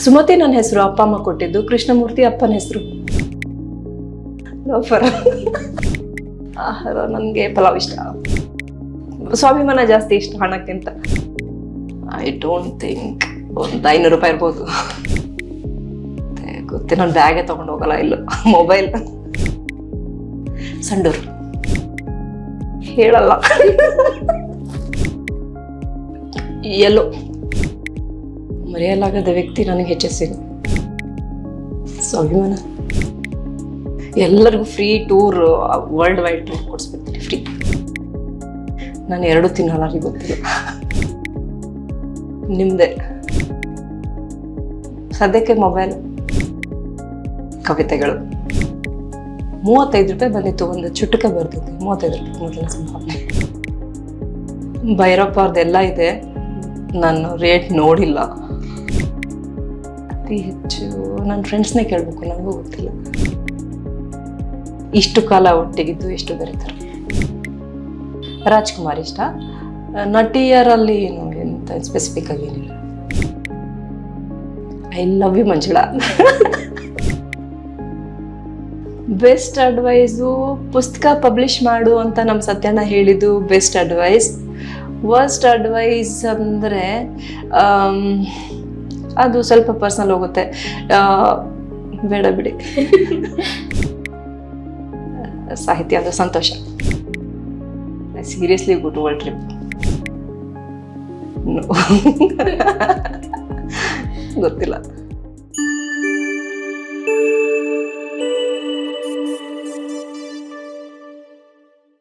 ಸುಮತಿ ನನ್ನ ಹೆಸರು, ಅಪ್ಪ ಅಮ್ಮ ಕೊಟ್ಟಿದ್ದು. ಕೃಷ್ಣಮೂರ್ತಿ ಅಪ್ಪನ ಹೆಸರು. ಆಹಾರ ನನಗೆ ಪಲಾವ್ ಇಷ್ಟ. ಸ್ವಾಭಿಮಾನ ಜಾಸ್ತಿ ಇಷ್ಟ ಹಣಕ್ಕಿಂತ. ಐ ಡೋಂಟ್ ಥಿಂಕ್ ಒಂದು ಐನೂರು ರೂಪಾಯಿ ಇರ್ಬೋದು. ಗೊತ್ತೇ, ನಾನು ಬ್ಯಾಗೇ ತೊಗೊಂಡು ಹೋಗಲ್ಲ ಇಲ್ಲ. ಮೊಬೈಲ್ ಸಂಡೂರು. ಹೇಳಲ್ಲ. ಎಲ್ಲೋ ಮರೆಯಲಾಗದ ವ್ಯಕ್ತಿ ನನಗೆ ಹೆಚ್ಚೆಸಿನ ಸ್ವಾಭಿಮಾನ. ಎಲ್ಲರಿಗೂ free tour world wide tour ಕೊಡಿಸ್ಬಿಡ್ತೀನಿ free ನಾನು ಎರಡು ತಿನ್ನಲ್ಲ ರೀ ಗೊತ್ತಿಲ್ಲ. ನಿಮ್ಮದೇ ಸದ್ಯಕ್ಕೆ ಮೊಬೈಲ್ ಕವಿತೆಗಳು. ಮೂವತ್ತೈದು ರೂಪಾಯಿ ಬಂದಿತ್ತು, ಒಂದು ಚುಟುಕ ಬರ್ತಿತ್ತು ಮೂವತ್ತೈದು ರೂಪಾಯಿ ಮೊದಲ ಸಂಭಾವನೆ. ಭೈರಪ್ಪ ಅವ್ರದ್ದೆಲ್ಲ ಇದೆ. ನಾನು ರೇಟ್ ನೋಡಿಲ್ಲ. ಅತಿ ಹೆಚ್ಚು ನನ್ನ ಫ್ರೆಂಡ್ಸ್ನೇ ಕೇಳಬೇಕು, ನನಗೂ ಗೊತ್ತಿಲ್ಲ. ಇಷ್ಟು ಕಾಲ ಒಟ್ಟಿಗಿದ್ದು ಎಷ್ಟು ಬರೀತಾರೆ? ರಾಜ್ಕುಮಾರ್ ಇಷ್ಟ? ನಟಿಯರಲ್ಲಿ ಏನು ಎಂತ ಸ್ಪೆಸಿಫಿಕ್ ಆಗಿ ಏನಿಲ್ಲ? I love you Manjula. Best advice ಪುಸ್ತಕ ಪಬ್ಲಿಷ್ ಮಾಡು ಅಂತ ನಮ್ಮ ಸತ್ಯನ ಹೇಳಿದ್ದು ಬೆಸ್ಟ್ ಅಡ್ವೈಸ್ ವರ್ಸ್ಟ್ ಅಡ್ವೈಸ್ ಅಂದರೆ ಅದು ಸ್ವಲ್ಪ ಪರ್ಸನಲ್ ಹೋಗುತ್ತೆ. ಬೇಡ ಬಿಡಿ. ಸಾಹಿತ್ಯ ಅದು ಸಂತೋಷ. ಸೀರಿಯಸ್ಲಿ ಗುಡ್ ವರ್ಲ್ಡ್ ಟ್ರಿಪ್ ಗೊತ್ತಿಲ್ಲ.